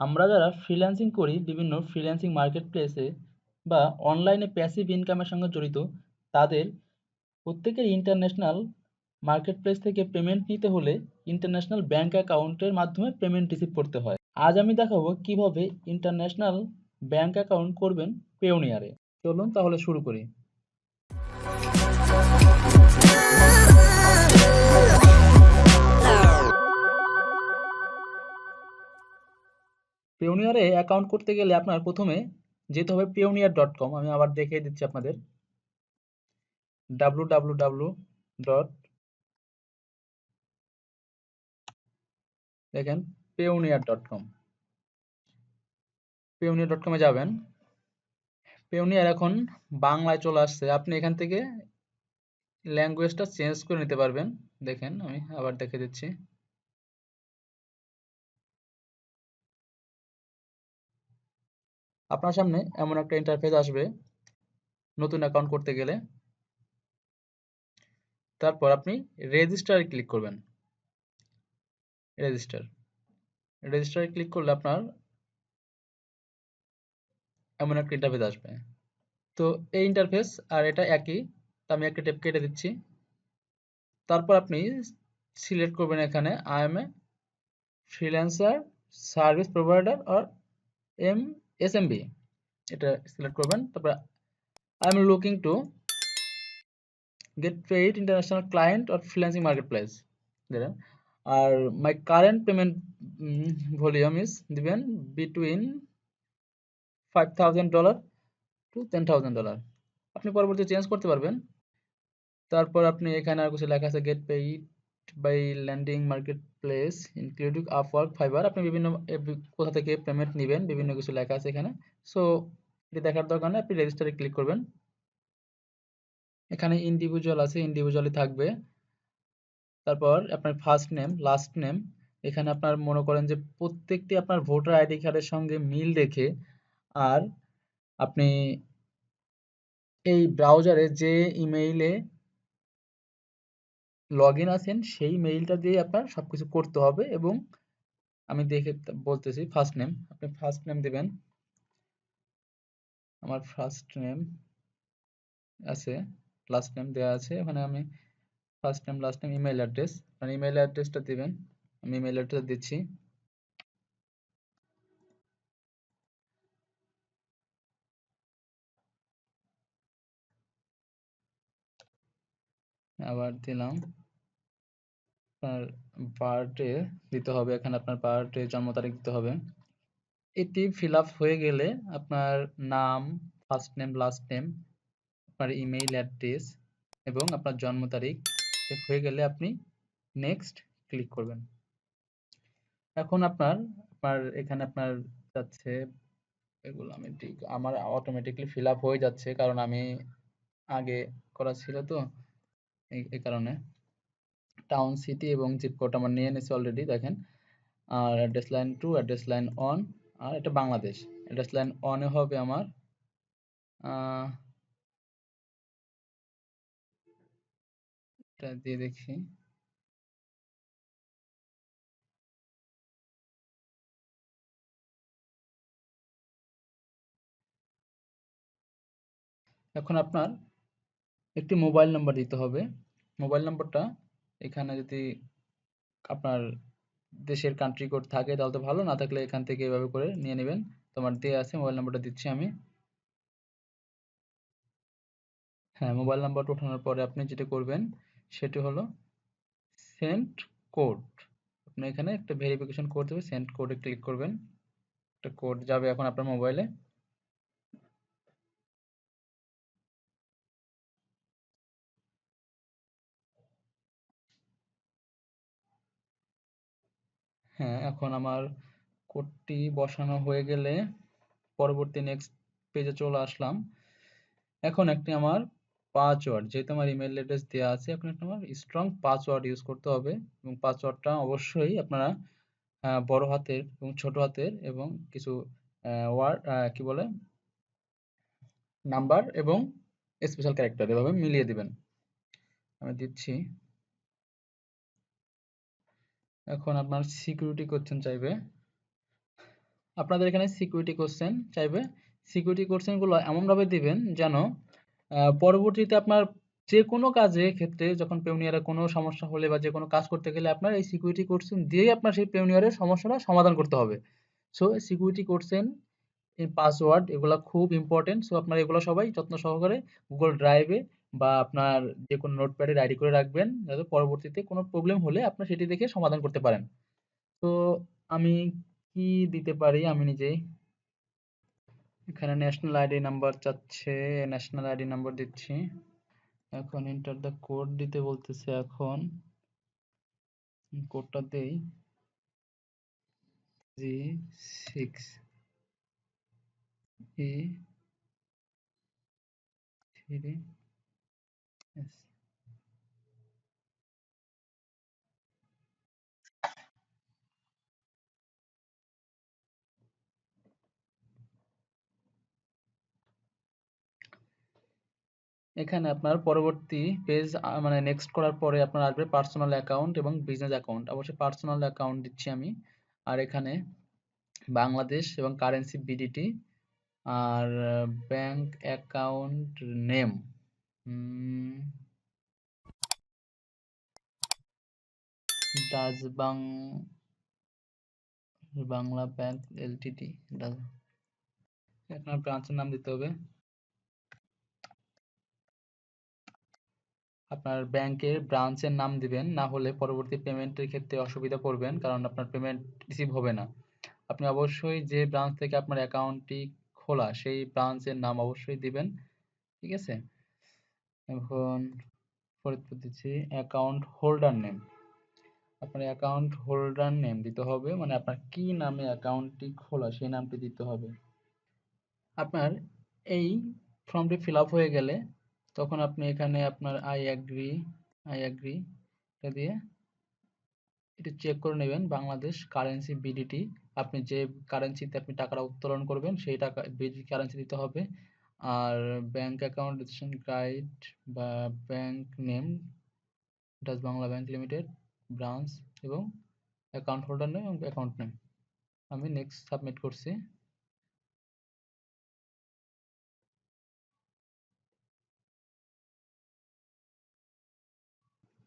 আমরা যারা ফ্রিল্যান্সিং করি, বিভিন্ন ফ্রিল্যান্সিং মার্কেট প্লেসে বা অনলাইনে প্যাসিভ ইনকামের সঙ্গে জড়িত, তাদের প্রত্যেকের ইন্টারন্যাশনাল মার্কেট প্লেস থেকে পেমেন্ট নিতে হলে ইন্টারন্যাশনাল ব্যাঙ্ক অ্যাকাউন্টের মাধ্যমে পেমেন্ট রিসিভ করতে হয়। আজ আমি দেখাবো কীভাবে ইন্টারন্যাশনাল ব্যাঙ্ক অ্যাকাউন্ট করবেন পেওনিয়ারে চলুন তাহলে শুরু করি। পেওনিয়ারে অ্যাকাউন্ট করতে গেলে আপনার প্রথমে যেতে হবে পেওনিয়ার ডট কম আমি আবার দেখিয়ে দিচ্ছি আপনাদের। ডাব্লু ডাব্লু ডাব্লু ডট দেখেন Payoneer dot com Payoneer dot কমে যাবেন। পেওনিয়ার এখন বাংলায় চলে আসছে। আপনি এখান থেকে ল্যাঙ্গুয়েজটা চেঞ্জ করে নিতে পারবেন। দেখেন, আমি আবার দেখে দিচ্ছি। আপনার সামনে এমন একটা ইন্টারফেস আসবে নতুন অ্যাকাউন্ট করতে গেলে। তারপর আপনি রেজিস্টারে ক্লিক করবেন। রেজিস্টার রেজিস্টারে ক্লিক করলে আপনার এমন একটা ইন্টারফেস আসবে। তো এই ইন্টারফেস আর এটা একই আমি একটা টেপ কেটে দিচ্ছি। তারপর আপনি সিলেক্ট করবেন এখানে I am a freelancer service provider or M S M B এটা সিলেক্ট করবেন। তারপর I am looking to get paid international client or freelancing market place R my current payment volume is দিবেন between five thousand dollar to ten thousand dollar আপনি পরবর্তী change করতে পারবেন। তারপর আপনি এখানে আর কিছু লেখা আছে get paid by landing market place including Upwork Fiverr আপনি বিভিন্ন কোথা থেকে পেমেন্ট নেবেন, বিভিন্ন কিছু লেখা আছে এখানে। সো এটি দেখার দরকার নেই, আপনি রেজিস্টারে ক্লিক করবেন। এখানে ইন্ডিভিজুয়াল আছে ইন্ডিভিজুয়ালি থাকবে। তারপর আপনার ফার্স্ট নেম লাস্ট নেম এখানে আপনার মনে করেন যে প্রত্যেকটি আপনার ভোটার আইডি কার্ডের সঙ্গে মিল রেখে আর আপনি এই ব্রাউজারে যে ইমেইলে লগ ইন আছেন, সেই মেইলটা দিয়ে আপনার সবকিছু করতে হবে এবং আমি দেখে বলতেছি ফার্স্ট নেম আপনি ফার্স্ট নেম দিবেন। আমার ফার্স্ট নেম আছে লাস্ট নেম দেওয়া আছে, ওখানে আমি first name last name email address আপনার ইমেল অ্যাড্রেসটা দিবেন, আমি ইমেল অ্যাড্রেস দিচ্ছি। আবার দিলাম। আপনার বার্থডে দিতে হবে, এখানে আপনার বার্থডে জন্ম তারিখ দিতে হবে। এটি ফিল আপ হয়ে গেলে আপনার নাম ফার্স্ট নেম লাস্ট নেম আপনার ইমেইল অ্যাড্রেস এবং আপনার জন্ম তারিখ হয়ে গেলে আপনি নেক্সট ক্লিক করবেন। এখন আপনার আপনার এখানে আপনার যাচ্ছে, এগুলো আমি ঠিক, আমার অটোমেটিকলি ফিল আপ হয়ে যাচ্ছে, কারণ আমি আগে করা ছিল তো এই কারণে। টাউন সিটি এবং জিপ কোড আমার নিয়ে নিয়েছি অলরেডি দেখেন। আর address line two address line one আর এটা বাংলাদেশ। অ্যাড্রেস লাইন অনে হবে আমার এটা দিয়ে দেখি। এখন আপনার একটি মোবাইল নাম্বার দিতে হবে। মোবাইল নাম্বারটা এখানে যদি আপনার দেশের কান্ট্রি কোড থাকে, তাহলে তো ভালো, না থাকলে এখান থেকে এভাবে করে নিয়ে নেবেন। তোমার দিয়ে আছে মোবাইল নাম্বারটা দিচ্ছি আমি। হ্যাঁ মোবাইল নাম্বারটা ওঠানোর পরে আপনি যেটা করবেন, সেটি হলো সেন্ট কোড আপনি এখানে একটা ভেরিফিকেশন কোড দেবে সেন্ট কোডে ক্লিক করবেন। একটা কোড যাবে এখন আপনার মোবাইলে হ্যাঁ এখন আমার কোডটি বসানো হয়ে গেলে পরবর্তী নেক্সট পেজে চলে আসলাম। এখন একটি আমার পাসওয়ার্ড যেহেতু আমার ইমেল অ্যাড্রেস দেওয়া আছে, এখন একটা আমার স্ট্রং পাসওয়ার্ড ইউজ করতে হবে এবং পাসওয়ার্ডটা অবশ্যই আপনারা বড় হাতের এবং ছোট হাতের এবং কিছু ওয়ার্ড কি বলে? নাম্বার এবং স্পেশাল ক্যারেক্টার এভাবে মিলিয়ে দিবেন। আমি দিচ্ছি। এখন আপনার সিকিউরিটি কোশ্চেন চাইবে। আপনাদের এখানে সিকিউরিটি কোশ্চেন চাইবে। সিকিউরিটি কোশ্চেনগুলো এমনভাবে দিবেন যেন পরবর্তীতে আপনার যে কোনো কাজে ক্ষেত্রে যখন পেউনিয়ারে কোনো সমস্যা হলে বা যে কোনো কাজ করতে গেলে আপনার এই সিকিউরিটি কোশ্চেন দিয়েই আপনার সেই পেউনিয়ারের সমস্যাটা সমাধান করতে হবে। সো সিকিউরিটি কোশ্চেন পাসওয়ার্ড এগুলো খুব ইম্পর্টেন্ট সো আপনারা এগুলো সবাই যত্ন সহকারে গুগল ড্রাইভে বা আপনার যে কোনো নোটপ্যাডে ডায়েরি করে রাখবেন, যাতে পরবর্তীতে কোনো প্রবলেম হলে আপনার সেটি দেখে সমাধান করতে পারেন। তো আমি কি দিতে পারি? আমি নিজেই এখানে ন্যাশনাল আইডি নাম্বার চাচ্ছে ন্যাশনাল আইডি নাম্বার দিচ্ছি। এখন এন্টার দ্য কোড দিতে বলতেছে এখন। কোডটা দেই। G six E three S এখানে আপনার পরবর্তী পেজ মানে নেক্সট করার পরে আপনার আসবে পার্সোনাল অ্যাকাউন্ট এবং বিজনেস অ্যাকাউন্ট অবশ্যই পার্সোনাল অ্যাকাউন্ট দিচ্ছি আমি। আর এখানে বাংলাদেশ এবং কারেন্সি বিডিটি আর bank account name Dutch Bang, Bangla bank Ltd আপনার ব্রাঞ্চের নাম দিতে হবে। আপনার ব্যাংকের ব্রাঞ্চের নাম দিবেন, না হলে পরবর্তী পেমেন্টের ক্ষেত্রে অসুবিধা পড়বেন, কারণ আপনার পেমেন্ট রিসিভ হবে না। আপনি অবশ্যই যে ব্রাঞ্চ থেকে আপনার অ্যাকাউন্টটি খোলা, সেই ব্রাঞ্চের নাম অবশ্যই দিবেন, ঠিক আছে? এখন ফরিদপুর দিচ্ছি অ্যাকাউন্ট হোল্ডার নেম আপনার অ্যাকাউন্ট হোল্ডার নেম দিতে হবে মানে আপনার কি নামে অ্যাকাউন্টটি খোলা, সেই নামটি দিতে হবে। আপনার এই ফর্মটি ফিল হয়ে গেলে তখন আপনি এখানে আপনার আই অ্যাগ্রি আই অ্যাগ্রি এটা দিয়ে এটা চেক করে নেবেন, বাংলাদেশ কারেন্সি বিডিটি আপনি যে কারেন্সিতে আপনি টাকাটা উত্তোলন করবেন, সেই টাকা বিডি কারেন্সি দিতে হবে। আর ব্যাংক অ্যাকাউন্ট রেজিস্ট্রেশন গাইড বা bank name Dutch Bangla bank limited branch এবং অ্যাকাউন্ট হোল্ডার নেম এবং অ্যাকাউন্ট নেম আমি নেক্সট সাবমিট করছি।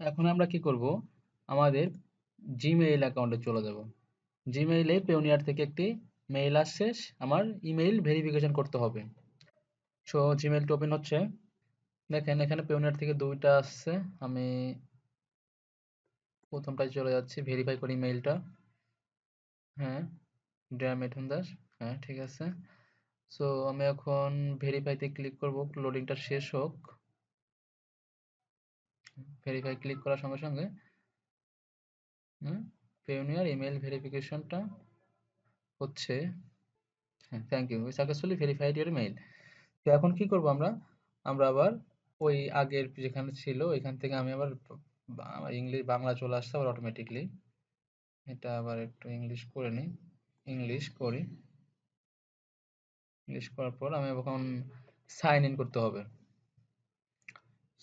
এখন আমরা কি করব? আমাদের জিমেইল অ্যাকাউন্টে চলে যাব। জিমেইলে পেওনিয়ার থেকে একটি মেইল আসছে। আমার ইমেইল ভেরিফিকেশন করতে হবে। সো জিমেইলটা ওপেন হচ্ছে। দেখেন, এখানে পেওনিয়ার থেকে দুইটা আসছে। আমি প্রথমটায় চলে যাচ্ছি ভেরিফাই করি মেইলটা হ্যাঁ ড্যাম মিঠুন দাস। হ্যাঁ ঠিক আছে। সো আমি এখন ভেরিফাইতে ক্লিক করব লোডিংটা শেষ হোক। ভেরিফাই ক্লিক করার সঙ্গে সঙ্গে পেওনিয়ার ইমেল ভেরিফিকেশনটা হচ্ছে। হ্যাঁ thank you successfully verified your mail তো এখন কি করব আমরা? আমরা আবার ওই আগের যেখানে ছিল এখান থেকে আমি আবার আমার ইংলিশ, বাংলা চলে আসছে আবার অটোমেটিকলি এটা আবার একটু ইংলিশ করে নিই। ইংলিশ করি। ইংলিশ করার পর আমি এখন সাইন ইন করতে হবে।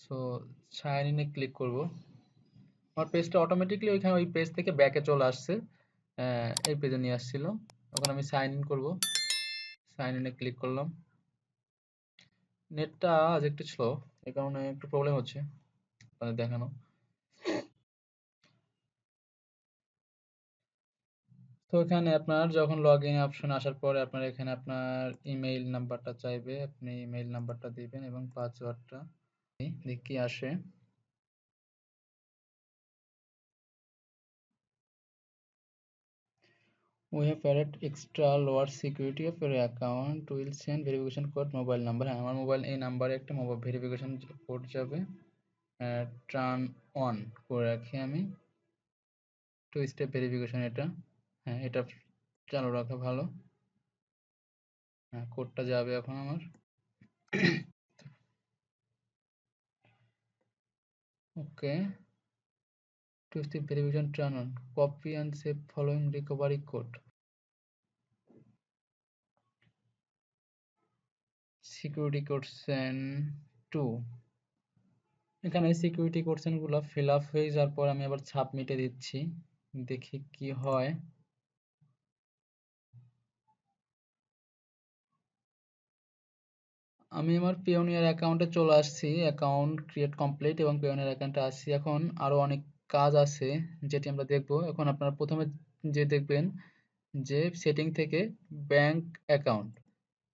সো সাইন ইনে ক্লিক করব। আমার পেজটা অটোমেটিকলি ওইখানে ওই পেজ থেকে ব্যাকে চলে আসছে। এই পেজে নিয়ে আসছিল। এখন আমি সাইন ইন করব। সাইন ইনে ক্লিক করলাম। নেটটা আজ একটু স্লো এই কারণে একটু প্রবলেম হচ্ছে। আপনাদের দেখানো। তো এখানে আপনার যখন লগ ইন অপশন আসার পরে আপনার এখানে আপনার ইমেইল নাম্বারটা চাইবে, আপনি ইমেইল নাম্বারটা দিবেন এবং পাসওয়ার্ডটা দেখি আসে। We have added extra lower security of your account. Will send verification code, mobile number. হ্যাঁ আমার মোবাইল এই নাম্বারে একটা মোবাইল ভেরিফিকেশন কোড যাবে। টার্ন অন করে রাখি আমি। টু স্টেপ ভেরিফিকেশন এটা। হ্যাঁ এটা চালু রাখা ভালো। হ্যাঁ কোডটা যাবে এখন আমার। Okay Twist the television turn on. Copy and save following recovery code. Security questions two এখানে সিকিউরিটি কোর্সেনগুলো ফিল আপ হয়ে যাওয়ার পর আমি আবার সাবমিটে দিচ্ছি দেখি কি হয় আমি আমার পিওনিয়ার অ্যাকাউন্টে চলে আসছি অ্যাকাউন্ট ক্রিয়েট কমপ্লিট এবং পিওনিয়ার অ্যাকাউন্টে আসছি এখন আরও অনেক কাজ আছে যেটি আমরা দেখব। এখন আপনারা প্রথমে যে দেখবেন যে সেটিং থেকে ব্যাংক অ্যাকাউন্ট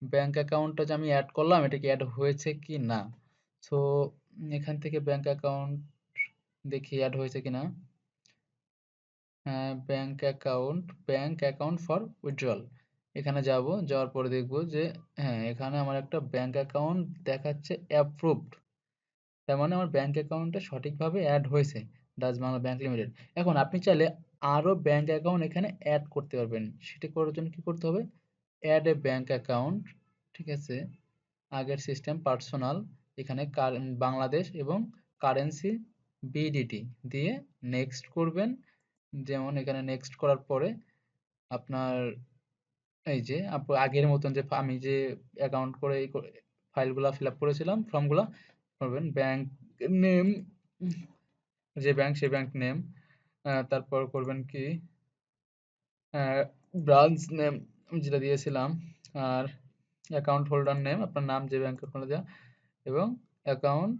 ব্যাংক অ্যাকাউন্টটা যে আমি অ্যাড করলাম, এটা কি অ্যাড হয়েছে কি না? সো এখান থেকে ব্যাংক অ্যাকাউন্ট দেখি অ্যাড হয়েছে কিনা bank account bank account for withdrawal এখানে যাব, যাওয়ার পরে দেখব যে হ্যাঁ এখানে আমার একটা ব্যাংক অ্যাকাউন্ট দেখাচ্ছে অ্যাপ্রুভড তার মানে আমার ব্যাংক অ্যাকাউন্টে সঠিকভাবে অ্যাড হয়েছে ডাচ বাংলা ব্যাংক লিমিটেড এখন আপনি চাইলে আরও ব্যাংক অ্যাকাউন্ট এখানে অ্যাড করতে পারবেন। সেটি করার জন্য কী করতে হবে? অ্যাড এ ব্যাংক অ্যাকাউন্ট ঠিক আছে? আগের সিস্টেম পার্সোনাল এখানে বাংলাদেশ এবং কারেন্সি বিডিটি দিয়ে নেক্সট করবেন। যেমন এখানে নেক্সট করার পরে আপনার এই যে আগের মতন যে আমি যে অ্যাকাউন্ট করে ফাইলগুলা ফিল আপ করেছিলাম ফর্মগুলা করবেন ব্যাংক নেম যে ব্যাংক সে ব্যাংক নেম তারপর করবেন কি ব্রাঞ্চ নেম যেটা দিয়েছিলাম আর অ্যাকাউন্ট হোল্ডার নেম আপনার নাম যে ব্যাংক অ্যাকাউন্টে দেওয়া এবং অ্যাকাউন্ট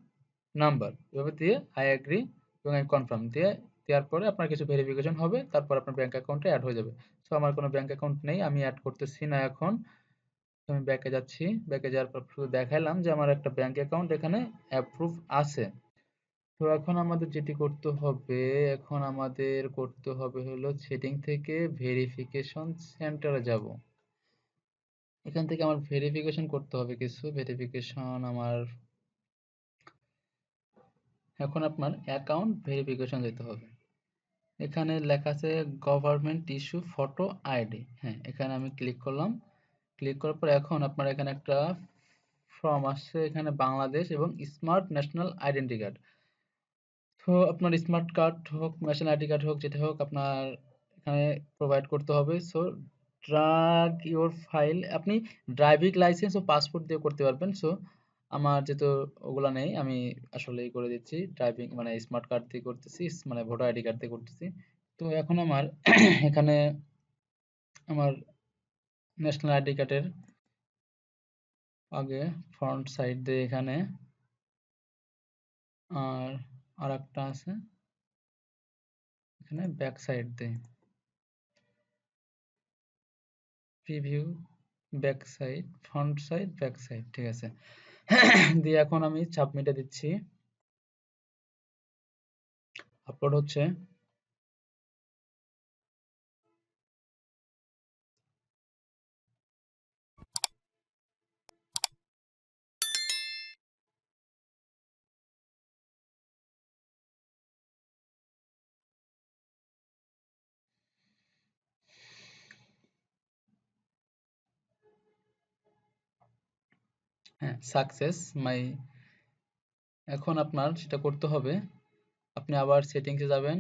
নাম্বার এভাবে দিয়ে আই এগ্রি এবং আই কনফার্ম দিয়ে দেওয়ার পরে আপনার কিছু ভেরিফিকেশন হবে তারপর আপনার ব্যাংক অ্যাকাউন্টে অ্যাড হয়ে যাবে। সো আমার কোনো ব্যাংক অ্যাকাউন্ট নেই আমি অ্যাড করতেছি না এখন। আমি ব্যাকে যাচ্ছি। ব্যাকে যাওয়ার পর শুধু দেখাইলাম যে আমার একটা ব্যাংক অ্যাকাউন্ট এখানে অ্যাপ্রুভ আছে। তো এখন আমাদের যেটি করতে হবে, এখন আমাদের করতে হবে হলো সেটিং থেকে ভেরিফিকেশন সেন্টারে যাব। এখান থেকে আমার ভেরিফিকেশন করতে হবে কিছু। ভেরিফিকেশন আমার, এখন আপনার অ্যাকাউন্ট ভেরিফিকেশন যেতে হবে। এখানে লেখা আছে গভর্নমেন্ট ইস্যু ফটো আইডি হ্যাঁ এখানে আমি ক্লিক করলাম। ক্লিক করার পর এখন আপনার এখানে একটা ফর্ম আসছে, এখানে বাংলাদেশ এবং স্মার্ট ন্যাশনাল আইডেন্টি কার্ড তো আপনার স্মার্ট কার্ড হোক ন্যাশনাল আইডি কার্ড হোক, যেটা হোক আপনার এখানে প্রোভাইড করতে হবে। সো ড্রাগ ইওর ফাইল আপনি ড্রাইভিং লাইসেন্স ও পাসপোর্ট দিয়ে করতে পারবেন। সো আমার যেহেতু ওগুলা নেই, আমি আসলে করে দিচ্ছি। ড্রাইভিং মানে স্মার্ট কার্ড দিয়ে করতেছি মানে ভোটার আইডি কার্ড দিয়ে করতেছি। তো এখন আমার এখানে আমার ন্যাশনাল আইডি কার্ডের আগে ফ্রন্ট সাইড দিয়ে এখানে আর আর একটা আছে, এখানে ব্যাক সাইড দিয়ে। Preview back side front side back side ঠিক আছে। দিয়ে এখন আমি সাবমিটে দিচ্ছি। আপলোড হচ্ছে হ্যাঁ সাকসেস মাই এখন আপনার সেটা করতে হবে। আপনি আবার সেটিংসে যাবেন,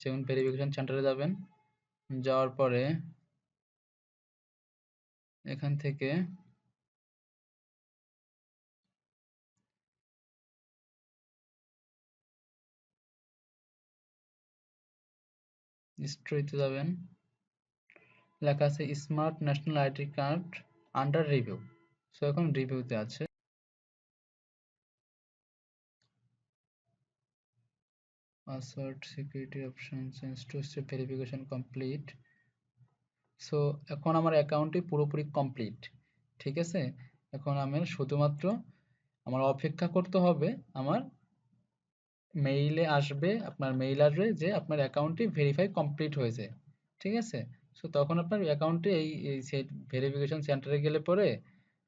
যেমন ভেরিফিকেশন সেন্টারে যাবেন। যাওয়ার পরে এখান থেকে হিস্ট্রিতে যাবেন। লেখা আছে smart national ID card under review so এখন রিভিউতে আছে। Password security option change two step verification complete so এখন আমার অ্যাকাউন্টটি পুরোপুরি কমপ্লিট ঠিক আছে? এখন আমি শুধুমাত্র আমার অপেক্ষা করতে হবে আমার মেইলে আসবে, আপনার মেইল আসবে যে আপনার অ্যাকাউন্টটি ভেরিফাই কমপ্লিট হয়েছে ঠিক আছে? সো তখন আপনার অ্যাকাউন্টে এই ভেরিফিকেশন সেন্টারে গেলে পরে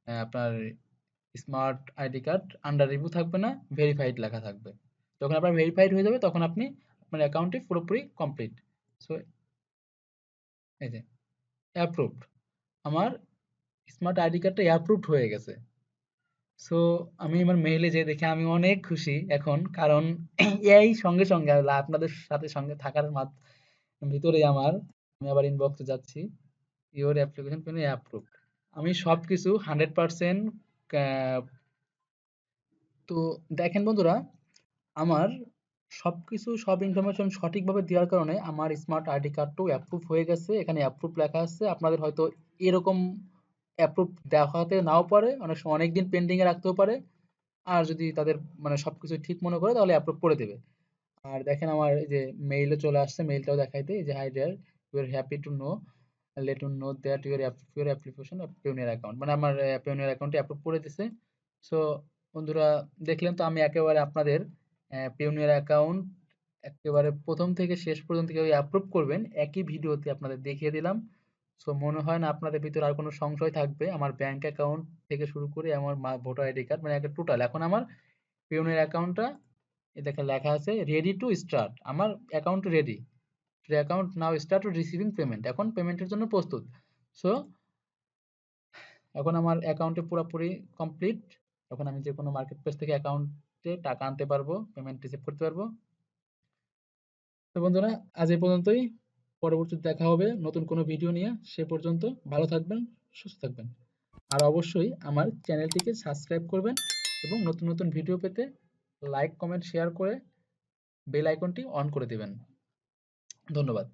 আপনার smart ID card under review থাকবে না ভেরিফাইড লেখা থাকবে। যখন আপনার ভেরিফাইড হয়ে যাবে, তখন আপনি আপনার অ্যাকাউন্টটি পুরোপুরি কমপ্লিট সো এই যে অ্যাপ্রুভড আমার স্মার্ট আইডি কার্ডটা অ্যাপ্রুভড হয়ে গেছে। সো আমি আমার মেইলে যে দেখে, আমি অনেক খুশি এখন, কারণ এই সঙ্গে সঙ্গে আপনাদের সাথে সঙ্গে থাকার ভিতরে আমার, আমি আবার ইনবক্সে যাচ্ছি। ইওর অ্যাপ্লিকেশন পেন অ্যাপ্রুভড আমি সব কিছু হান্ড্রেড পার্সেন্ট তো দেখেন বন্ধুরা আমার সবকিছু, সব ইনফরমেশন সঠিকভাবে দেওয়ার কারণে আমার স্মার্ট আইডি কার্ডটাও অ্যাপ্রুভ হয়ে গেছে। এখানে অ্যাপ্রুভ লেখা আছে। আপনাদের হয়তো এরকম অ্যাপ্রুভ দেখাতে নাও পারে। অনেক সময় অনেক দিন পেন্ডিংয়ে রাখতেও পারে। আর যদি তাদের মানে সব কিছু ঠিক মনে করে, তাহলে অ্যাপ্রুভ করে দেবে। আর দেখেন আমার এই যে মেইলও চলে আসছে মেইলটাও দেখাইতে। এই যে hi dear you are happy to know let you know that your your application of Payoneer account মানে আমার পেউনিয়ার অ্যাকাউন্টে অ্যাপ্রুভ করে দিছে। সো বন্ধুরা, দেখলেন তো আমি একেবারে আপনাদের পেউনিয়ার অ্যাকাউন্ট একেবারে প্রথম থেকে শেষ পর্যন্ত কীভাবে অ্যাপ্রুভ করবেন, একই ভিডিওতে আপনাদের দেখিয়ে দিলাম। সো মনে হয় না আপনাদের ভিতরে আর কোনো সংশয় থাকবে। আমার ব্যাংক অ্যাকাউন্ট থেকে শুরু করে আমার ভোটার আইডি কার্ড মানে একটা টোটাল এখন আমার পেউনিয়ার অ্যাকাউন্টটা দেখেন লেখা আছে রেডি টু স্টার্ট আমার account ready account now start to receiving payment এখন পেমেন্টের জন্য প্রস্তুত। সো এখন আমার অ্যাকাউন্টে পুরোপুরি কমপ্লিট এখন আমি যে কোনো মার্কেট প্লেস থেকে অ্যাকাউন্টে টাকা আনতে পারব পেমেন্ট রিসিভ করতে পারব। তো বন্ধুরা, আজ এই পর্যন্তই। পরবর্তীতে দেখা হবে নতুন কোনো ভিডিও নিয়ে। সে পর্যন্ত ভালো থাকবেন, সুস্থ থাকবেন। আর অবশ্যই আমার চ্যানেলটিকে সাবস্ক্রাইব করবেন এবং নতুন নতুন ভিডিও পেতে লাইক কমেন্ট শেয়ার করে বেল আইকনটি অন করে দেবেন। ধন্যবাদ।